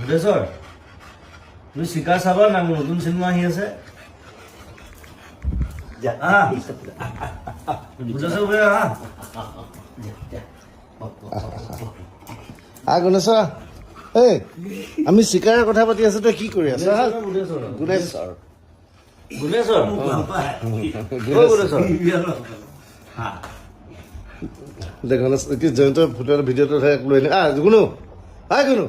ভূতেশ্বৰ তুমি চিকাৰ চাবা না মোৰ নতুন চিনেমা আহি আছে। আহ। গণেশ্বৰ এই আমি চিকাৰৰ কথা পাতি আছো তই কি কৰি আছ গুণেশ্বৰ। ভূতেশ্বৰ অ' দে গণেশ কি জয়ন্তৰ ফটো ভিডিঅ'টো লৈ গুণু। আহ গুণু।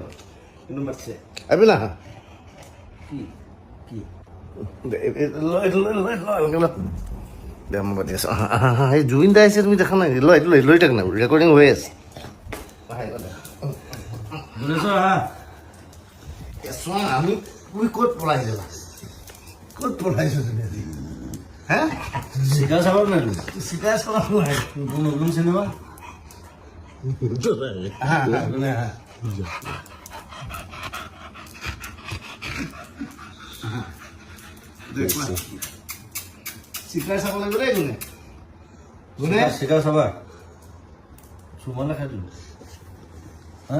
দে মই পাতি আছো আহা, আহা, আহা। জুবিন দা আহিছে তুমি দেখা নাই লৈ এইটো লৈ লৈ থাক না ৰেকৰ্ডিং হৈ আছে আমি তুমি ক'ত পলাই যাবা ক'ত তুমি আজি হে চিকাৰ চাবা নাই চিকাৰ চাব নতুন চিনেমা চিকাৰ চাব লাগিব দেই কোনে কোনে চিকাৰ চাবা। চুমনে খাই দিলো। হা?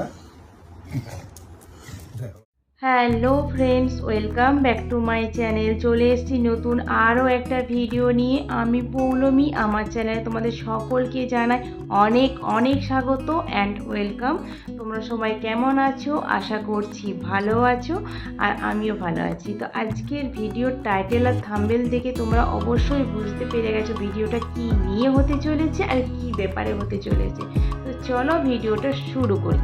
Hello friends welcome back to my channel চলে এসেছি নতুন আরও একটা ভিডিও নিয়ে। আমি পৌলমি, আমার চ্যানেলে তোমাদের সকলকে জানাই অনেক অনেক স্বাগত অ্যান্ড ওয়েলকাম তোমরা সবাই কেমন আছো? আশা করছি ভালো আছো আর আমিও ভালো আছি। তো আজকের ভিডিওর টাইটেল আর থাম্বেল দেখে তোমরা অবশ্যই বুঝতে পেরে গেছো ভিডিওটা কি নিয়ে হতে চলেছে আর কি ব্যাপারে হতে চলেছে। তো চলো ভিডিওটা শুরু করি।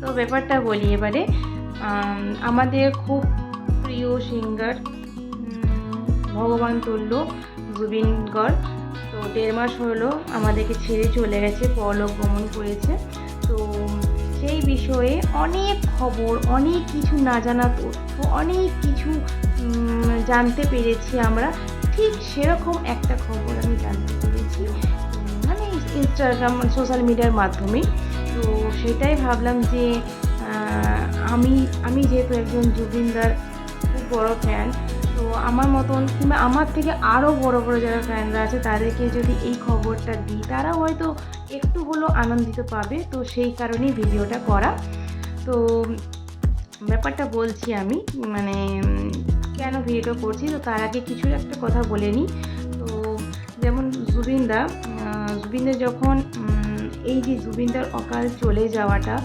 তো ব্যাপারটা বলি এবারে। আমাদের খুব প্রিয় সিঙ্গার ভগবান তুল্য জুবিন গড় তো দেড় মাস হলো আমাদেরকে ছেড়ে চলে গেছে, পরলোক গমন করেছে। তো সেই বিষয়ে অনেক খবর, অনেক কিছু না জানা তথ্য, অনেক কিছু জানতে পেরেছি আমরা। ঠিক সেরকম একটা খবর আমি জানতে পেরেছি মানে ইনস্টাগ্রাম সোশ্যাল মিডিয়ার মাধ্যমে। তো সেটাই ভাবলাম যে আমি আমি যেহেতু একজন জুবিনদার খুব বড় ফ্যান তো আমার মতন কিংবা আমার থেকে আরও বড় বড় যারা ফ্যানরা আছে, তাদেরকে যদি এই খবরটা দিই, তারা হয়তো একটু হলেও আনন্দিত পাবে। তো সেই কারণেই ভিডিওটা করা। তো ব্যাপারটা বলছি আমি মানে কেন ভিডিওটা করছি, তো তার আগে কিছু একটা কথা বলে নিই। তো যেমন জুবিনদা জুবিনদা যখন এই যে জুবিনদার অকাল চলে যাওয়াটা,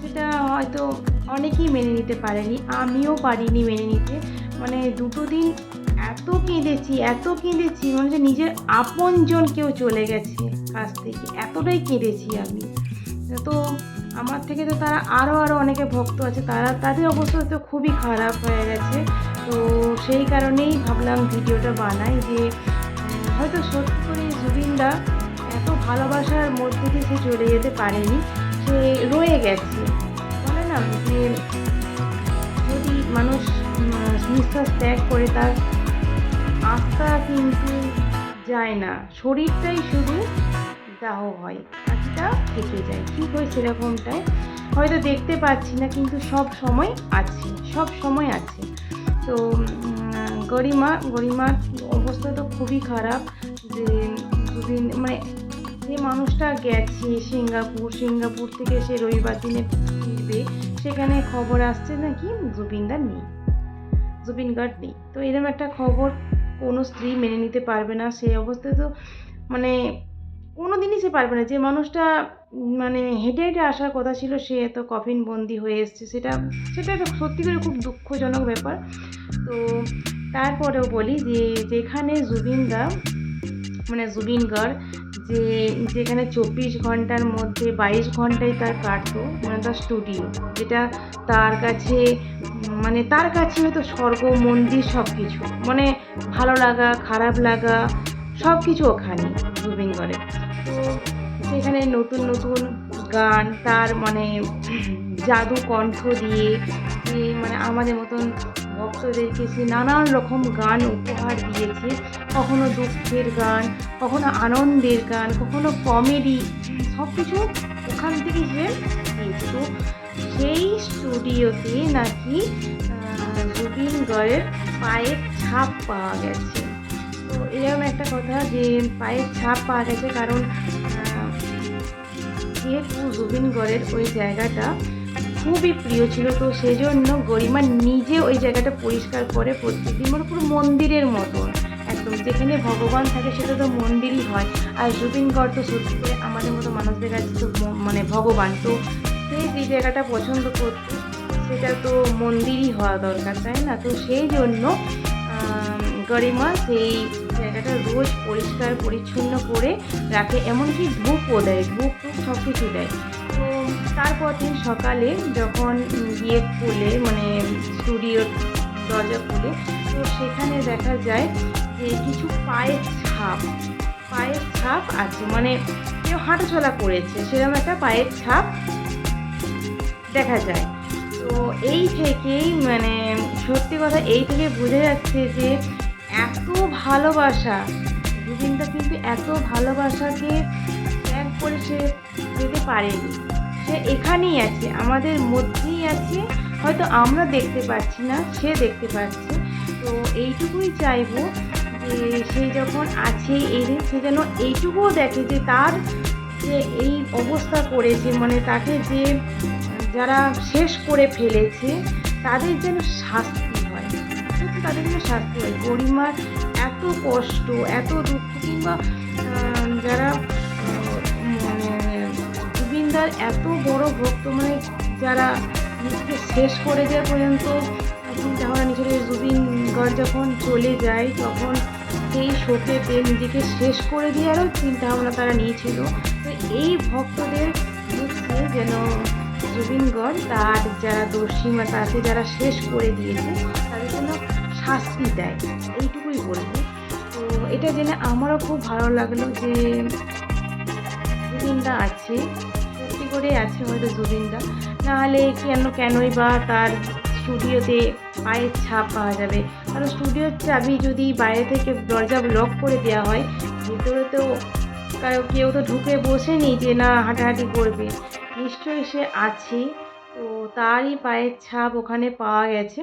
সেটা হয়তো অনেকেই মেনে নিতে পারেনি, আমিও পারিনি মেনে নিতে। মানে দুটো দিন এত কেঁদেছি এত কেঁদেছি মানে হচ্ছে নিজের আপনজন কেউ চলে গেছে কাছ থেকে, এতটাই কেঁদেছি আমি। তো আমার থেকে তো তারা আরও আরও অনেকে ভক্ত আছে, তারা, তাদের অবস্থা তো খুবই খারাপ হয়ে গেছে। তো সেই কারণেই ভাবলাম ভিডিওটা বানাই যে হয়তো সত্যি করে জুবিনদা এত ভালোবাসার মধ্যে দিয়ে সে চলে যেতে পারেনি, সে রয়ে গেছে। বলে না যে যদি মানুষ নিঃশ্বাস ত্যাগ করে তার আত্মা কিন্তু যায় না। শরীরটাই শুধু দাহ হয়, বাকিটা থেকে যায়। ঠিক হয় সেরকমটাই। হয়তো দেখতে পাচ্ছি না, কিন্তু সব সময় আছে, সব সময় আছে। তো গরিমা, গরিমার অবস্থা তো খুবই খারাপ যে দুদিন মানে যে মানুষটা গেছে সিঙ্গাপুর সিঙ্গাপুর থেকে সে রবিবার দিনে ফিরবে সেখানে খবর আসছে নাকি? জুবিনদার নেই। জুবিন গার্ড নেই। তো এরকম একটা খবর কোনো স্ত্রী মেনে নিতে পারবে না সেই অবস্থায় তো মানে কোনো দিনই সে পারবে না। যে মানুষটা মানে হেঁটে হেঁটে আসার কথা ছিল, সে এত কফিন বন্দি হয়ে এসছে, সেটা সেটা সত্যি করে খুব দুঃখজনক ব্যাপার। তো তারপরেও বলি যে, যেখানে জুবিনদা মানে জুবিন গার্গ যে যেখানে চব্বিশ ঘণ্টার মধ্যে বাইশ ঘন্টায় তার কাটতো মানে তার স্টুডিও যেটা তার কাছে মানে তার কাছে হয়তো স্বর্গ, মন্দির সব কিছু মানে ভালো লাগা, খারাপ লাগা সব কিছু ওখানে জুবিন গড়ের তো সেখানে নতুন নতুন গান, তার মানে জাদু কণ্ঠ দিয়ে মানে আমাদের মতন ভক্তদেরকে সে নানান রকম গান উপহার দিয়েছে। কখনো দুঃখের গান, কখনো আনন্দের গান, কখনো কমেডি সব কিছু ওখান থেকে সে তো সেই স্টুডিওতে নাকি জুবিন গড়ের পায়ের ছাপ পাওয়া গেছে। তো এরকম একটা কথা যে পায়ের ছাপ পাওয়া গেছে কারণ যেহেতু জুবিন গড়ের ওই জায়গাটা খুবই প্রিয় ছিল, তো সেই জন্য গরিমা নিজে ওই জায়গাটা পরিষ্কার করে প্রত্যেকদিন মানে পুরো মন্দিরের মতন একদম যেখানে ভগবান থাকে, সেটা তো মন্দিরই হয়। আর জুবিনগড় তো সত্যি করে আমাদের মতো মানুষদের কাছে তো মানে ভগবান। তো সে যে জায়গাটা পছন্দ করতো, সেটা তো মন্দিরই হওয়া দরকার, তাই না? তো সেই জন্য গরিমা সেই জায়গাটা রোজ পরিষ্কার, পরিচ্ছন্ন করে রাখে, এমনকি ধূপও দেয়, ধূপ টুপ সব কিছু দেয়। তো তারপর দিন সকালে যখন গিয়ে খুলে মানে স্টুডিওর দরজা খুলে, তো সেখানে দেখা যায় যে কিছু পায়ের ছাপ পায়ের ছাপ আছে মানে কেউ হাঁটাচলা করেছে, সেরকম একটা পায়ের ছাপ দেখা যায়। তো এই থেকেই মানে সত্যি কথা, এই থেকে বোঝা যাচ্ছে যে এত ভালোবাসা জুবিনদা কিন্তু এত ভালোবাসাকে ত্যাগ করে সে যেতে পারেনি। সে এখানেই আছে, আমাদের মধ্যেই আছে, হয়তো আমরা দেখতে পাচ্ছি না, সে দেখতে পাচ্ছে তো এইটুকুই চাইব সে যখন আছে এর সে যেন এইটুকুও দেখে যে তার যে এই অবস্থা করেছে মানে তাকে যে যারা শেষ করে ফেলেছে, তাদের যেন শাস্তি হয়। তাদের যেন শাস্তি হয়। গরিমার এত কষ্ট, এত দুঃখ, কিংবা যারা মানে জুবিনদার এত বড় ভক্ত মানে যারা নিজেকে শেষ করে দেওয়া পর্যন্ত চিন্তা ভাবনা নিজের জুবিন যখন চলে যায়, তখন সেই শোকেতে নিজেকে শেষ করে দেওয়ারও চিন্তা ভাবনা তারা নিয়েছিল। তো এই ভক্তদের বুঝতে যেন জুবিনগড় তার যারা দোষী বা তাকে যারা শেষ করে দিয়েছে, তাদের জন্য শাস্তি দেয়। এইটুকুই বলব। তো এটা জেনে আমারও খুব ভালো লাগল যে জুবিনদা আছে। সত্যি করে আছে হয়তো জুবিনদা নাহলে কেন, কেনই বা তার স্টুডিওতে পায়ের ছাপ পাওয়া যাবে? কারণ স্টুডিওর চাবি যদি বাইরে থেকে দরজা লক করে দেওয়া হয়, ভিতরে তো কারও কেউ তো ঢুকে বসেনি যে না, হাঁটাহাঁটি করবে। নিশ্চয়ই সে আছে, তো তারই পায়ের ছাপ ওখানে পাওয়া গেছে।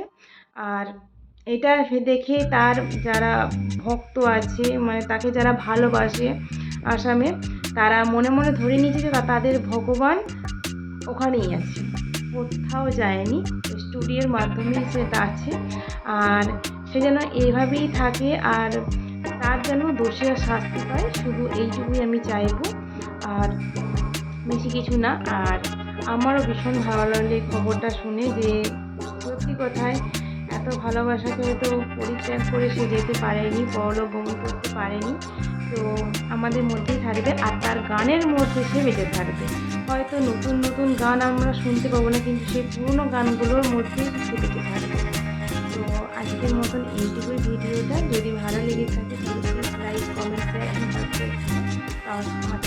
আর এটা দেখে তার যারা ভক্ত আছে মানে তাকে যারা ভালোবাসে আসামে, তারা মনে মনে ধরে নিয়েছে যে তাদের ভগবান ওখানেই আছে। কোথাও যায়নি স্টুডিওর মাধ্যমে সেটা আছে। আর সে যেন এইভাবেই থাকে আর তার যেন দোষীরা শাস্তি পায়, শুধু এইটুকুই আমি চাইব। আর বেশি কিছু না। আর আমারও ভীষণ ভালো লাগল খবরটা শুনে যে সত্যি কথায় এত ভালোবাসাকে হয়তো পরিত্যাগ করে সে যেতে পারেনি পরলোক গমন করতে পারেনি। তো আমাদের মধ্যেই থাকবে আর তার গানের মধ্যে সে বেঁচে থাকবে। হয়তো নতুন নতুন গান আমরা শুনতে পাবো না, কিন্তু সেই পুরনো গানগুলোর মধ্যেই সে বেঁচে থাকবে। তো আজকের মতন এইটুকুই ভিডিওটা। যদি ভালো লেগে থাকে please like comment share subscribe আমার